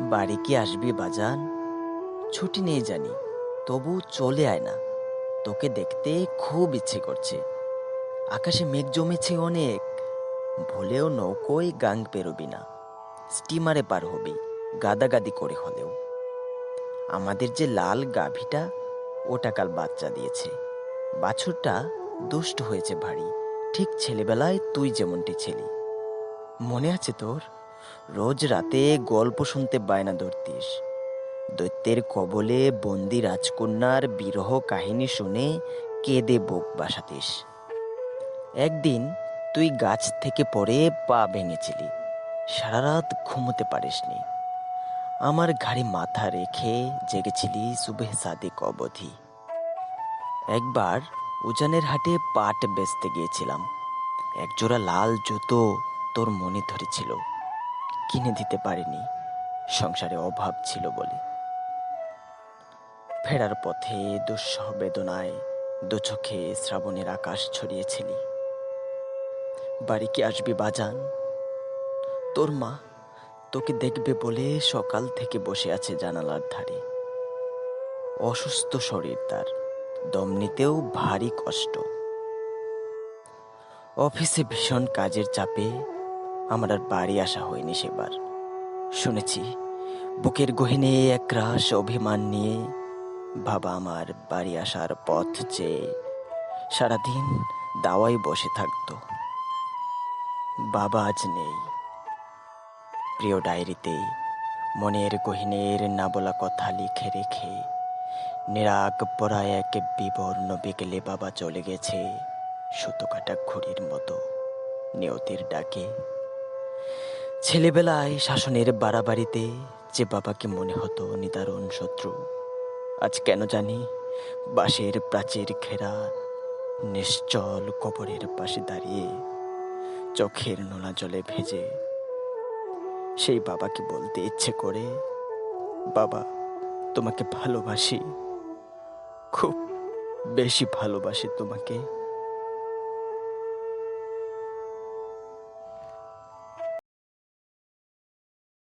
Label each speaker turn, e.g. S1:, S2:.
S1: বাড়ি কি আসবি বাজান? ছুটি নেই জানি, তবু চলে আয় না। তোকে দেখতে খুব ইচ্ছে করছে। আকাশে মেঘ জমেছে অনেক, ভুলেও নৌকোয় গাং পেরোবি না। স্টিমারে পার হবি, গাদাগাদি করে হলেও। আমাদের যে লাল গাভীটা, ওটা কাল বাচ্চা দিয়েছে। বাছুরটা দুষ্ট হয়েছে ভারী, ঠিক ছেলেবেলায় তুই যেমনটি ছিলি। মনে আছে তোর? রোজ রাতে গল্প শুনতে বায়না ধরতিস। দৈত্যের কবলে বন্দি রাজকন্যার বিরহ কাহিনী শুনে কেঁদে বুক বাসাতিস। একদিন তুই গাছ থেকে পড়ে পা ভেঙেছিলি সারা রাত ঘুমোতে পারিসনি। আমার ঘাড়ে মাথা রেখে জেগেছিলি সুবেহ সাদিক অবধি। একবার উজানের হাটে পাট বেচতে গিয়েছিলাম। একজোড়া লাল জুতো তোর মনে ধরেছিল। কিনে দিতে পারিনি। সংসারে অভাব ছিল বলে। ফেরার পথে দুঃসহ বেদনায় দু চোখে শ্রাবণের আকাশ ছড়িয়েছিলি। বাড়ি কি আসবি বাজান? তোর মা তোকে দেখবে বলে সকাল থেকে বসে আছে জানালার ধারে। অসুস্থ শরীর তার, দম নিতেও ভারী কষ্ট। অফিসে ভীষণ কাজের চাপে আমার আর বাড়ি আসা হয়নি সেবার। শুনেছি, বুকের গহিনে এক রাস অভিমান নিয়ে বাবা আমার বাড়ি আসার পথ চেয়ে সারাদিন দাওয়ায় বসে থাকতো। বাবা আজ নেই। প্রিয় ডায়েরিতে মনের গহিনের না বলা কথা লিখে রেখে নিরাগ পরা এক বিবর্ণ বিকেলে বাবা চলে গেছে সুতো কাটা ঘুড়ির মতো নিয়তির ডাকে। ছেলেবেলায় শাসনের বাড়াবাড়িতে যে বাবাকে মনে হতো নিদারুণ শত্রু, আজ কেন জানি বাঁশের প্রাচীর ঘেরা নিশ্চল কবরের পাশে দাঁড়িয়ে চোখের নোনা জলে ভেজে সেই বাবাকে বলতে ইচ্ছে করে, বাবা, তোমাকে ভালোবাসি, খুব বেশি ভালোবাসি তোমাকে।